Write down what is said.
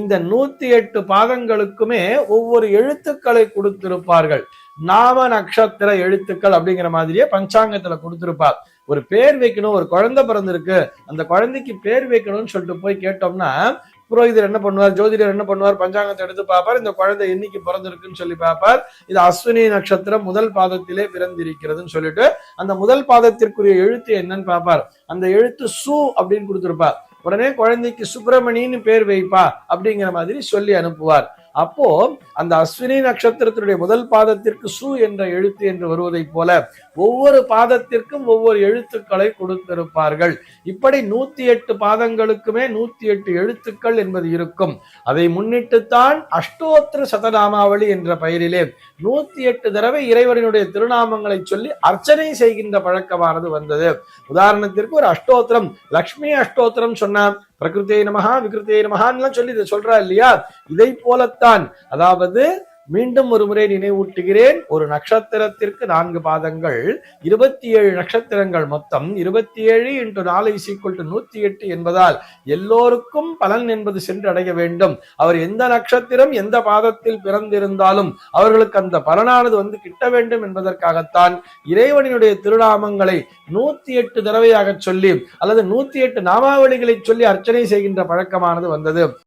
இந்த நூத்தி எட்டு பாதங்களுக்குமே ஒவ்வொரு எழுத்துக்களை கொடுத்திருப்பார்கள். நாம நட்சத்திர எழுத்துக்கள் அப்படிங்கிற மாதிரியே பஞ்சாங்கத்துல கொடுத்திருப்பார். ஒரு பேர் வைக்கணும் ஒரு குழந்தை பிறந்திருக்கு அந்த குழந்தைக்கு பேர் வைக்கணும்னு சொல்லிட்டு போய் கேட்டோம்னா புரோகிதர் என்ன பண்ணுவார் ஜோதிடர் என்ன பண்ணுவார் பஞ்சாங்கத்தை எடுத்து பார்ப்பார் இந்த குழந்தை என்னைக்கு பிறந்திருக்குன்னு சொல்லி பார்ப்பார். இது அஸ்வினி நட்சத்திரம் முதல் பாதத்திலே பிறந்திருக்கிறதுன்னு சொல்லிட்டு அந்த முதல் பாதத்திற்குரிய எழுத்து என்னன்னு பார்ப்பார். அந்த எழுத்து சு அப்படின்னு கொடுத்திருப்பார். உடனே குழந்தைக்கு சுப்பிரமணின்னு பேர் வைப்பா அப்படிங்கிற மாதிரி சொல்லி அனுப்புவார். அப்போ அந்த அஸ்வினி நட்சத்திரத்தினுடைய முதல் பாதத்திற்கு சு என்ற எழுத்து என்று வருவதைப் போல ஒவ்வொரு பாதத்திற்கும் ஒவ்வொரு எழுத்துக்களை கொடுத்திருப்பார்கள். இப்படி நூத்தி எட்டு பாதங்களுக்குமே நூத்தி எட்டு எழுத்துக்கள் என்பது இருக்கும். அதை முன்னிட்டுத்தான் அஷ்டோத்திர சதநாமாவளி என்ற பெயரிலே நூத்தி எட்டு தடவை இறைவனுடைய திருநாமங்களை சொல்லி அர்ச்சனை செய்கின்ற பழக்கமானது வந்தது. உதாரணத்திற்கு ஒரு அஷ்டோத்திரம் லக்ஷ்மி அஷ்டோத்திரம் சொன்னா பிரகிருத்தே நமஹா விகிருத்தே நமஹான்லாம் சொல்லி இதை சொல்றா இல்லையா? இதை போலத்தான். அதாவது மீண்டும் ஒரு முறை நினைவூட்டுகிறேன். ஒரு நட்சத்திரத்திற்கு நான்கு பாதங்கள் இருபத்தி ஏழு நட்சத்திரங்கள் மொத்தம் இருபத்தி ஏழு இன்ட்டு நாலு சீக்குவல் டு நூத்தி எட்டு என்பதால் எல்லோருக்கும் பலன் என்பது சென்று அடைய வேண்டும். அவர் எந்த நட்சத்திரம் எந்த பாதத்தில் பிறந்திருந்தாலும் அவர்களுக்கு அந்த பலனானது வந்து கிட்ட வேண்டும் என்பதற்காகத்தான் இறைவனினுடைய திருநாமங்களை நூத்தி எட்டு தடவையாக சொல்லி அல்லது நூத்தி எட்டு நாமாவளிகளை சொல்லி அர்ச்சனை செய்கின்ற பழக்கமானது வந்தது.